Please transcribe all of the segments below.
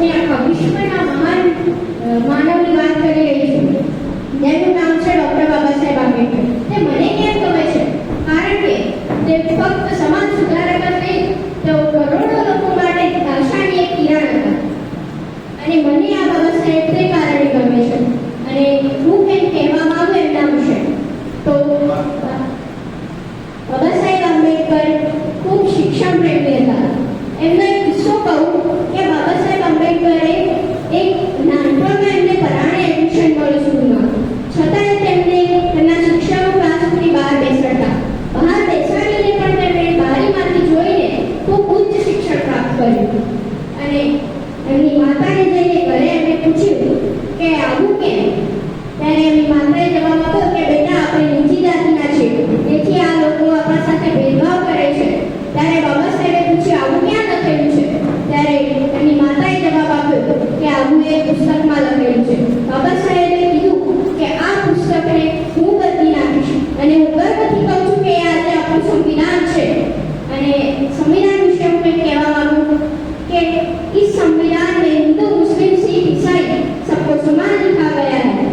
જે આખા વિશ્વના મહાન માનવની વાત કરી રહી છું જેનું નામ છે ડૉક્ટર બાબા સાહેબ આંબેડકર. તે મને કેમ ગમે છે? કારણ કે તે ફક્ત સમાજ સુધારક જ નહીં, તેઓ કરોડો લોકો માટે આશાની એક કિરણ હતા. અને મને આ બાબા સાહેબ તે કારણે ગમે છે. અને હું એમ કહેવા માંગુ એમના વિશે તો બાબા સાહેબ આંબેડકર ખૂબ શિક્ષણ પ્રેમી હતા. એમનો એક કિસ્સો કહું. છતાંય તેમને તેમના બહાર બેસાડતા. બહાર બેસાડીને પણ તેમણે બારીમાંથી જોઈને ખૂબ ઉચ્ચ શિક્ષણ પ્રાપ્ત કર્યું. અને એમની માતાને જઈને ઘરે એમણે પૂછ્યું કે આવું કેમ ત્યારે એમની માતાએ જવાબ આપ્યો કે બેટા આપણે નીચી જાતિના છીએ તેથી આ લોકો આપણા સાથે ભેદભાવ કરે છે ત્યારે બાબા સાહેબે પૂછ્યું આવું ક્યાં લખેલું છે ત્યારે એમની માતાએ જવાબ આપ્યો કે આવું એ પુસ્તકમાં લખેલું છે બાબા સાહેબે કીધું કે આ પુસ્તકને હું બદલી નાખીશ અને હું ગર્વથી કહું છું કે એ આજે આપણું સંવિધાન છે અને સંવિધાન વિશે હું કંઈક કહેવા માંગુ कि इस संविधान में हिंदू मुस्लिम सिख ईसाई सबको समान लिखा गया है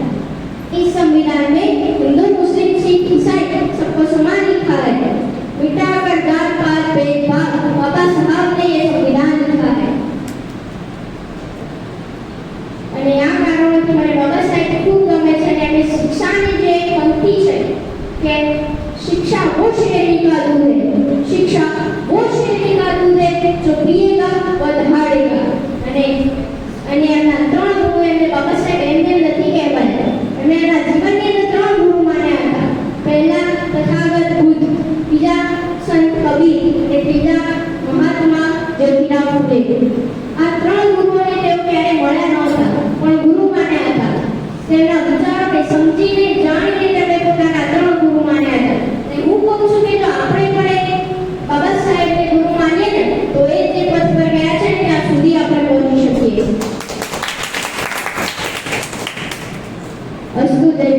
इस संविधान में हिंदू मुस्लिम सिख ईसाई सबको समान लिखा है मिटाकर जात पात भेदभाव बाबा साहब ने ये આ કારણોથી મને બાબા સાહેબ ખૂબ ગમે છે અને એમની શિક્ષાની જે પંક્તિ છે કે शिक्षा वो श्रेणी का दूध है शिक्षा वो श्रेणी का दूध है जो पिएगा वो दहाड़ेगा અને અને એમના ત્રણ ગુરુ એમને બાબા સાહેબ એમને નથી કહેવાય એમણે એના જીવનની અંદર ત્રણ ગુરુ માન્યા હતા પહેલા તથાગત બુદ્ધ બીજા સંત કબીર અને ત્રીજા મહાત્મા જ્યોતિરાવ ફૂલે માન્યા હતા હું કહું છું કે આપણે પણ બાબા સાહેબને ગુરુ માનીએ ને, તો એ જે પથ પર ગયા છે ત્યાં સુધી આપણે પહોંચી શકીએ. અસ્તુ જય